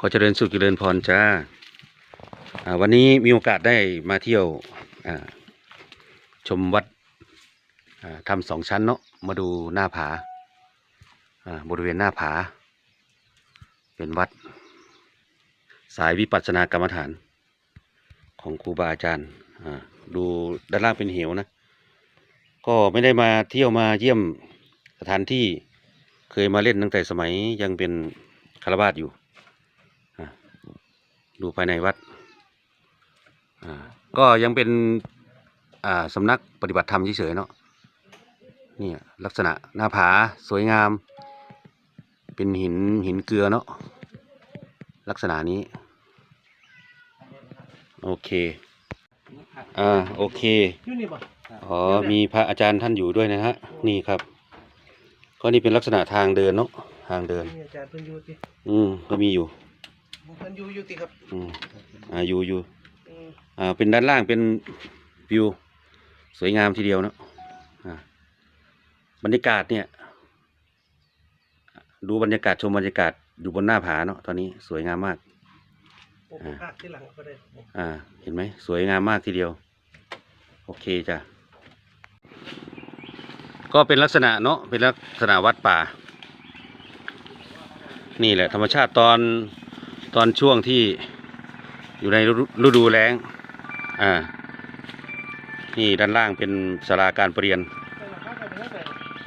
ขอเจริญสุขเจริญพรจ้าวันนี้มีโอกาสได้มาเที่ยวชมวัดทำสองชั้นเนาะมาดูหน้าผาบริเวณหน้าผา เป็นวัด สายวิปัสสนากรรมฐาน ของครูบาอาจารย์ดูด้านล่างเป็นเหวนะ ก็ไม่ได้มาเที่ยวมาเยี่ยมสถานที่เคยมาเล่นตั้งแต่สมัยยังเป็นคารวาสอยู่ ดูภายในวัดอ่าก็ยังเป็นอ่าสำนักปฏิบัติธรรมเฉยๆเนาะเนี่ยลักษณะหน้าผาสวยงาม เป็นหินหินเกลือเนาะลักษณะนี้ โอเคอ่าโอเคอยู่นี่บ่อ๋อมีพระอาจารย์ท่านอยู่ด้วยนะฮะ นี่ครับ ก็นี่เป็นลักษณะทางเดินเนาะทางเดินมีอาจารย์เพิ่นอยู่ติอืมก็มีอยู่ เพิ่นอยู่อยู่ติครับอืมอ่าอยู่อยู่อืมอ่าเป็นด้านล่างเป็นวิวสวยงามทีเดียวเนาะอ่าบรรยากาศเนี่ย ดูบรรยากาศชมบรรยากาศอยู่บนหน้าผาเนาะตอนนี้สวยงามมาก โอ้โหภาคที่หลังก็ได้อ่า เห็นไหมสวยงามมากทีเดียว โอเคจ้ะ ก็เป็นลักษณะเนาะเป็นลักษณะวัดป่า นี่แหละ ธรรมชาติตอน ตอนช่วงที่อยู่ในฤดูแล้ง อ่า นี่ด้านล่างเป็นศาลาการประเรียน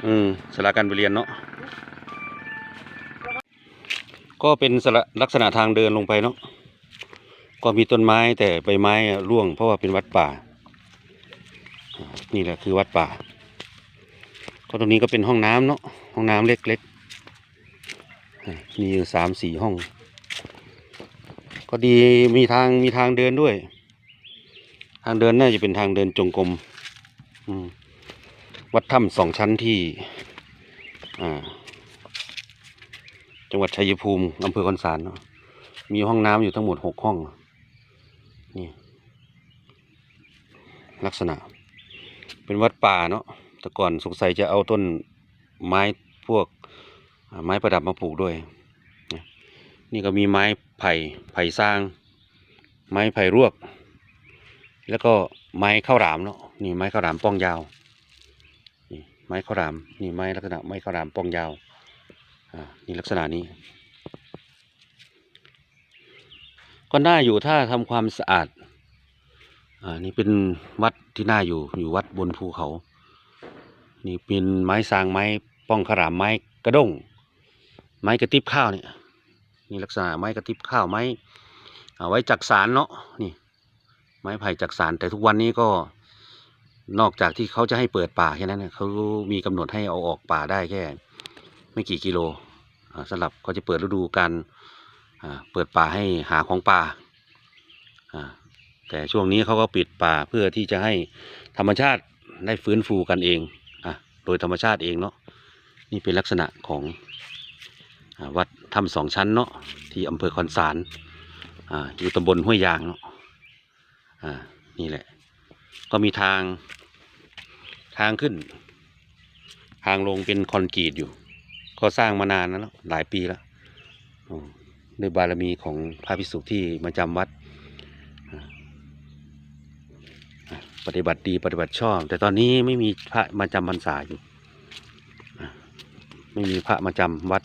อืมศาลาการประเรียนเนาะ ก็เป็นสละลักษณะทางเดินลงไปเนาะ ก็มีต้นไม้แต่ใบไม้ร่วงเพราะว่าเป็นวัดป่า นี่แหละคือวัดป่า ก็ตรงนี้ก็เป็นห้องน้ำเนาะ ห้องน้ำเล็กๆอ่ามีอยู่สามสี่ห้อง ก็ดีมีทางมีทางเดินด้วย ทางเดินน่าจะเป็นทางเดินจงกรมวัดถ้ำสองชั้นที่จังหวัดชัยภูมิอำเภอคอนสารเนาะมีห้องน้ำอยู่ทั้งหมดหกห้อง นี่ ลักษณะ เป็นวัดป่าเนาะแต่ก่อนสงสัยจะเอาต้นไม้พวกไม้ประดับมาปลูกด้วย นี่ก็มีไม้ไผ่ไผ่สร้าง ไม้ไผ่รวกแล้วก็ไม้ข้าวหลามเนาะนี่ไม้ข้าวหลามป้องยาวนี่ไม้ข้าวหลามนี่ไม้ลักษณะไม้ข้าวหลามป้องยาวอ่านี่ลักษณะนี้ ก็น่าอยู่ถ้าทำความสะอาดอ่านี่เป็นวัดที่น่าอยู่อยู่วัดบนภูเขา นี่เป็นไม้สร้างไม้ป้องขรามไม้กระด้งไม้กระติบข้าวเนี่ย นี่ลักษณะไม้กระติบข้าวไม้เอาไว้จักสารเนาะนี่ไม้ไผ่จักสารแต่ทุกวันนี้ก็นอกจากที่เขาจะให้เปิดป่าแค่นั้นเขามีกำหนดให้เอาออกป่าได้แค่ ไม่กี่กิโลสำหรับเขาจะเปิดฤดูการเปิดป่าให้หาของป่าแต่ช่วงนี้เขาก็ปิดป่าเพื่อที่จะให้ธรรมชาติได้ฟื้นฟูกันเองอโดยธรรมชาติเองเนาะนี่เป็นลักษณะของ วัดถ้ำสองชั้นเนาะที่อำเภอคอนสารออยู่ตำบลห้วยยางเนาะนี่แหละ ก็มีทางทางขึ้น ทางลงเป็นคอนกรีตอยู่ ก็สร้างมานานแล้ว หลายปีแล้วด้วยบารมีของพระภิกษุที่มาจำวัด ปฏิบัติดีปฏิบัติชอบ แต่ตอนนี้ไม่มีพระมาจำพรรษาอยู่ ไม่มีพระมาจำวัด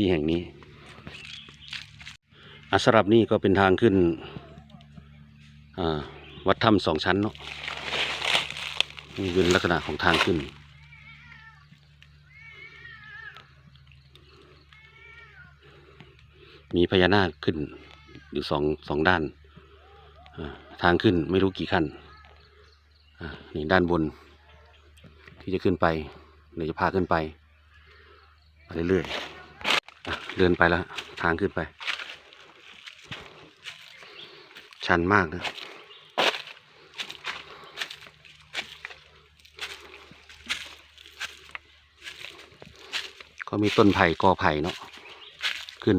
ที่แห่งนี้อาสรับนี่ก็เป็นทางขึ้นวัดถ้ำสองชั้นเนาะนี่เป็นลักษณะของทางขึ้น มีพญานาคขึ้นอยู่สองสองด้านทางขึ้นไม่รู้กี่ขั้นนี่ด้านบน ที่จะขึ้นไปเดี๋ยวจะพาขึ้นไปไปเรื่อยๆ เดินไปแล้ว ทางขึ้นไป ชันมากนะก็มีต้นไผ่กอไผ่เนาะขึ้น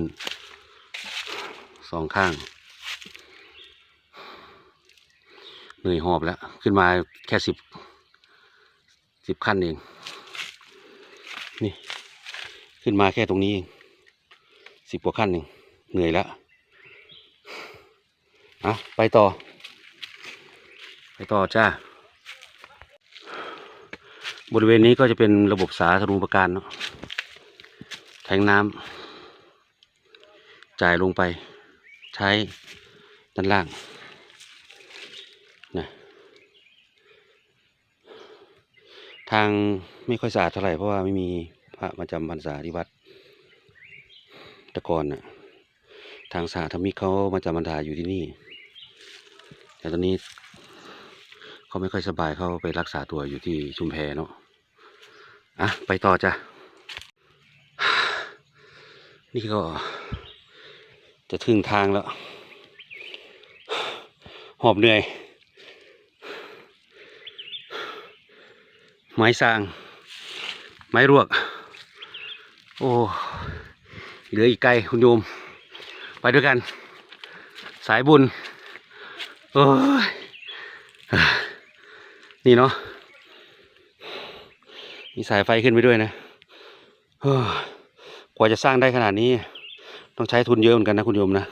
สองข้าง เหนื่อยหอบแล้ว ขึ้นมาแค่สิบสิบขั้นเอง นี่ ขึ้นมาแค่ตรงนี้เอง สิบกว่าขั้นเองเหนื่อยแล้วอาไปต่อ ไปต่อจ้า บริเวณนี้ก็จะเป็นระบบสาธารณูปการเนาะแทงน้ำจ่ายลงไป ใช้ด้านล่างนะทางไม่ค่อยสะอาดเท่าไหร่เพราะว่าไม่มีพระมาจำพรรษาที่วัด แตะกอนน่ะทางสาธมิกเขามาจำพรรษาอยู่ที่นี่ แต่ตอนนี้เขาไม่ค่อยสบายเขาไปรักษาตัวอยู่ที่ชุมแพเนาะอะไปต่อจ้ะ นี่ก็ จะถึงทางแล้ว หอบเหนื่อย ไม้สร้าง ไม้รวก โอ้ เหลืออีกไกลคุณโยม ไปด้วยกัน สายบุญโอ้ยนี่เนาะมีสายไฟขึ้นไปด้วยนะกว่าจะสร้างได้ขนาดนี้ ต้องใช้ทุนเยอะเหมือนกันนะคุณโยมนะ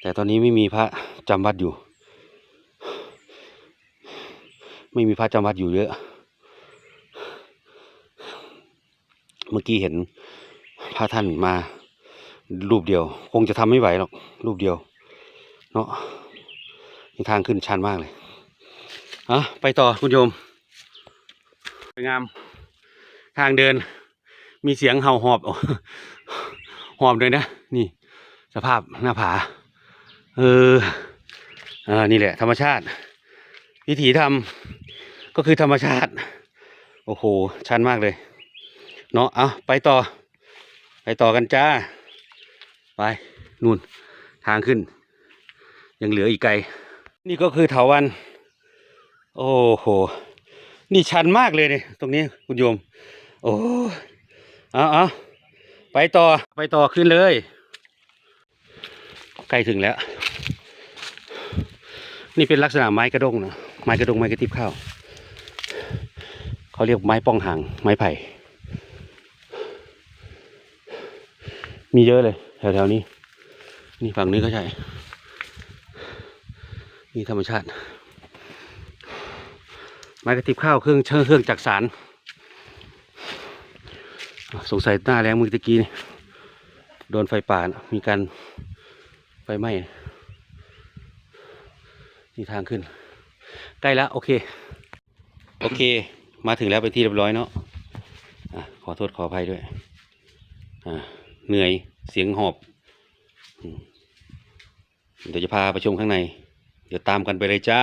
แต่ตอนนี้ไม่มีพระจำวัดอยู่ ไม่มีพระจำวัดอยู่เยอะ เมื่อกี้เห็นพระท่านมารูปเดียว คงจะทำไม่ไหวหรอกรูปเดียวเนาะทางขึ้นชันมากเลยอะไปต่อคุณโยมสวยงาม ทางเดิน มีเสียงเห่าหอบหอบเลยนะ นี่ สภาพหน้าผา เอออ่านี่แหละ ธรรมชาติ วิถีธรรมก็คือธรรมชาติ โอ้โห ชันมากเลย เนาะเอาไปต่อ ไปต่อกันจ้า ไปนู่นทางขึ้น ยังเหลืออีกไกล นี่ก็คือเถาวัน โอ้โห นี่ชันมากเลยเนี่ยตรงนี้คุณโยม โอ้เอาเอาไปต่อไปต่อขึ้นเลย ใกล้ถึงแล้ว นี่เป็นลักษณะไม้กระด้งนะไม้กระด้งไม้กระติบข้าวเขาเรียกไม้ป้องหางไม้ไผ่ มีเยอะเลย แถวๆนี้ นี่ฝั่งนี้ก็ใช่ นี่ธรรมชาติ ไม้กระติบข้าวเครื่องเชื่อเครื่องจักสาร สงสัยหน้าแรงมือตะกี้นี่โดนไฟป่านะมีการไฟไหม้นี่ทางขึ้น ใกล้แล้วโอเค โอเค มาถึงแล้วไปนที่เรียบร้อยเนาะอะขอโทษขออภัยด้วย อ่า เหนื่อยเสียงหอบเดี๋ยวจะพาไปชมข้างใน เดี๋ยวตามกันไปเลยจ้า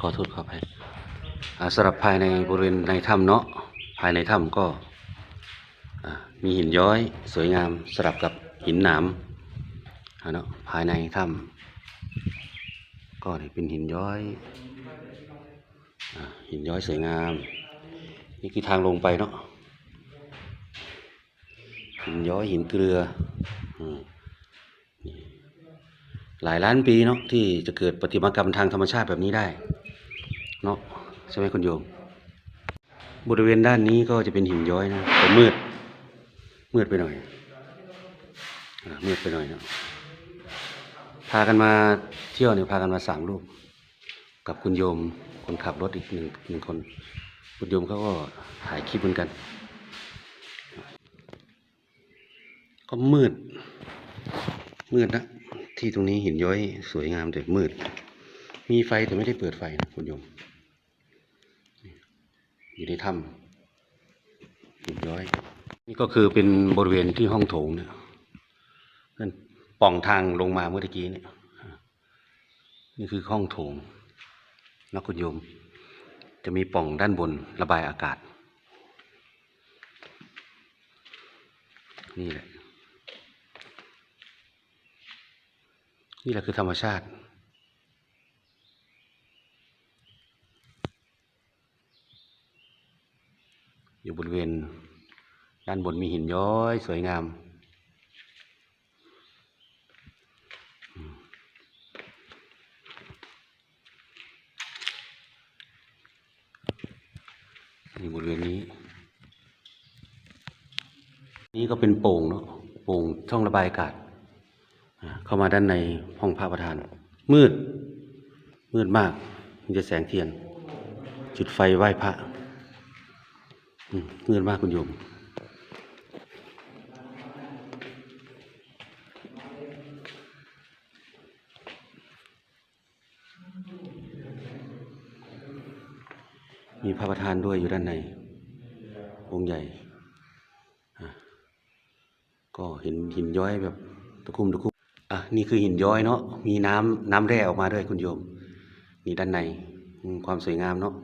ขอโทษขออภัยอ่สำหรับภายในบริเวณในถ้ำเนาะภายในถ้ำก็มีหินย้อยสวยงามสลับกับหินหนามเนาะภายในถ้ำก็เป็นหินย้อยอหินย้อยสวยงาม นี่คือทางลงไปเนาะ หินย้อยหินเกลือหลายล้านปีเนาะที่จะเกิดประติมากรรมทางธรรมชาติแบบนี้ได้เนาะใช่ไหมคุณโยม บริเวณด้านนี้ก็จะเป็นหินย้อยนะแต่มืด มืดไปหน่อยอมืดไปหน่อยเนาะพากันมาเที่ยวเนี่ยพากันมาสามรูป กับคุณโยมคนขับรถอีกหนึ่งหนึ่งคน คุณโยมเขาก็ถ่ายคลิปเหมือนกัน ก็มืด มืดนะที่ตรงนี้หินย้อยสวยงามแต่มืด มีไฟแต่ไม่ได้เปิดไฟนะคุณโยม อยู่ในถ้ำหินย้อย นี่ก็คือเป็นบริเวณที่ห้องโถงเนี่ยนั่นป่องทางลงมาเมื่อกี้เนี่ยนี่คือห้องโถงนะคุณโยม จะมีป่องด้านบนระบายอากาศ นี่แหละ นี่แหละคือธรรมชาติ อยู่บริเวณด้านบนมีหินย้อยสวยงาม นี่บริเวณนี้ นี่ก็เป็นโป่งเนาะ โป่งช่องระบายอากาศ เข้ามาด้านในห้องพระประธาน มืด มืดมากมีแต่แสงเทียน จุดไฟไหว้พระมืดมากคุณโยมมีพระประธานด้วยอยู่ด้านในองค์ใหญ่ ก็เห็นหินย้อยแบบตะคุ่มตะคุ่ม อะนี่คือหินย้อยเนาะมีน้ำน้ำแร่ออกมาด้วยคุณโยม นี่ด้านในความสวยงามเนาะ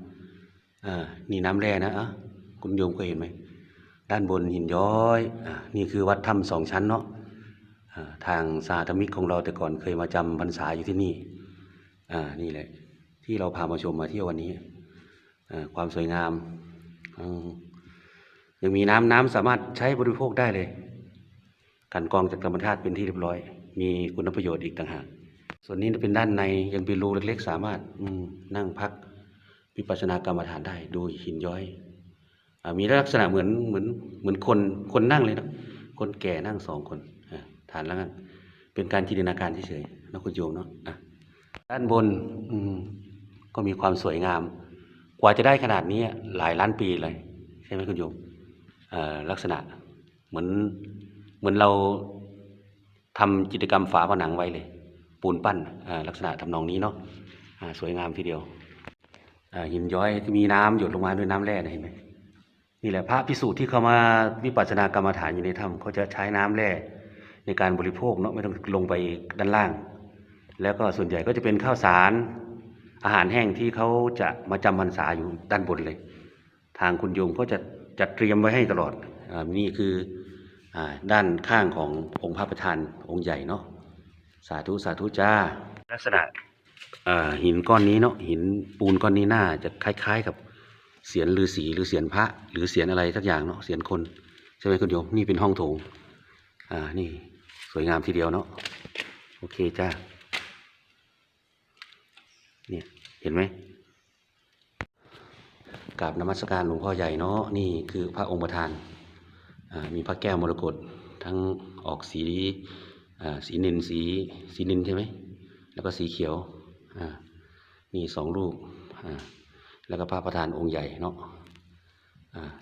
อ่านี่น้ำแร่นะอะคุณโยมเคยเห็นไหมด้านบนหินย้อยอ่านี่คือวัดถ้ำสองชั้นเนาะอ่าทางสาธมิกของเราแต่ก่อนเคยมาจำพรรษาอยู่ที่นี่อ่านี่แหละ ที่เราพามาชมมาเที่ยววันนี้อ่าความสวยงามอยังมีน้ำน้ำสามารถใช้บริโภคได้เลยกันกรองจากธรรมชาติเป็นที่เรียบร้อย มีคุณประโยชน์อีกต่างหาก ส่วนนี้เป็นด้านในยังเป็นรูเล็กๆ สามารถอืนั่งพักวิปัสสนากรรมฐานได้ดูหินย้อยอมีลักษณะเหมือนเหมือนเหมือนคนคนนั่งเลยนะคนแก่นั่งสองคนอ่าฐานแล้วกันเป็นการจินตนาการเฉยๆนะคุณโยมเนาะะด้านบนอืก็มีความสวยงาม กว่าจะได้ขนาดนี้หลายล้านปีเลย ใช่ไหมคุณโยมลักษณะเหมือนเหมือนเรา ทำจิตกรรมฝาผนังไว้เลย ปูนปั้นลักษณะทำนองนี้เนาะสวยงามทีเดียวหินย้อยที่มีน้ำหยดลงมาด้วยน้ำแร่เห็นไหมนี่แหละพระพิสูจน์ที่เขามาวิปัสสนากรรมฐานอยู่ในถ้ำเขาจะใช้น้ำแร่ในการบริโภคเนาะไม่ต้องลงไปด้านล่าง แล้วก็ส่วนใหญ่ก็จะเป็นข้าวสารอาหารแห้งที่เขาจะมาจำพรรษาอยู่ด้านบนเลย ทางคุณโยมก็จะจัดเตรียมไว้ให้ตลอดอนี่คือ ด้านข้างขององค์พระประธานองค์ใหญ่เนาะสาธุสาธุจ้า ลักษณะอ่าหินก้อนนี้เนาะหินปูนก้อนนี้น่าจะคล้ายๆกับเสียนฤาษีหรือเสียนพระ หรือเสียนอะไรสักอย่างเนาะเสียนคนใช่ไหมคุณโยมนี่เป็นห้องโถงอ่านี่สวยงามทีเดียวเนาะโอเคจ้าเนี่ยเห็นไหมกราบนมัสการหลวงพ่อใหญ่เนาะนี่คือพระองค์ประธานอ่า มีพระแก้วมรกตทั้งออกสีสีนินสีสีนินใช่ไหมแล้วก็สีเขียวนี่สองรูปแล้วก็พระประธานองค์ใหญ่เนาะ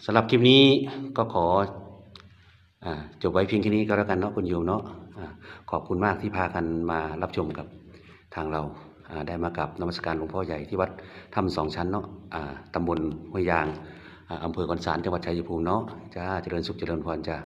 สำหรับคลิปนี้ก็ขอจบไว้เพียงแค่นี้ก็แล้วกันเนาะคุณโยมเนาะขอบคุณมากที่พากันมารับชมกับทางเราได้มากับนมัสการหลวงพ่อใหญ่ที่วัดถ้ำสองชั้นเนาะตำบลห้วยยาง อำเภอคอนสารจังหวัดชัยภูมิเนาะจ้าเจริญสุขเจริญพรจ้า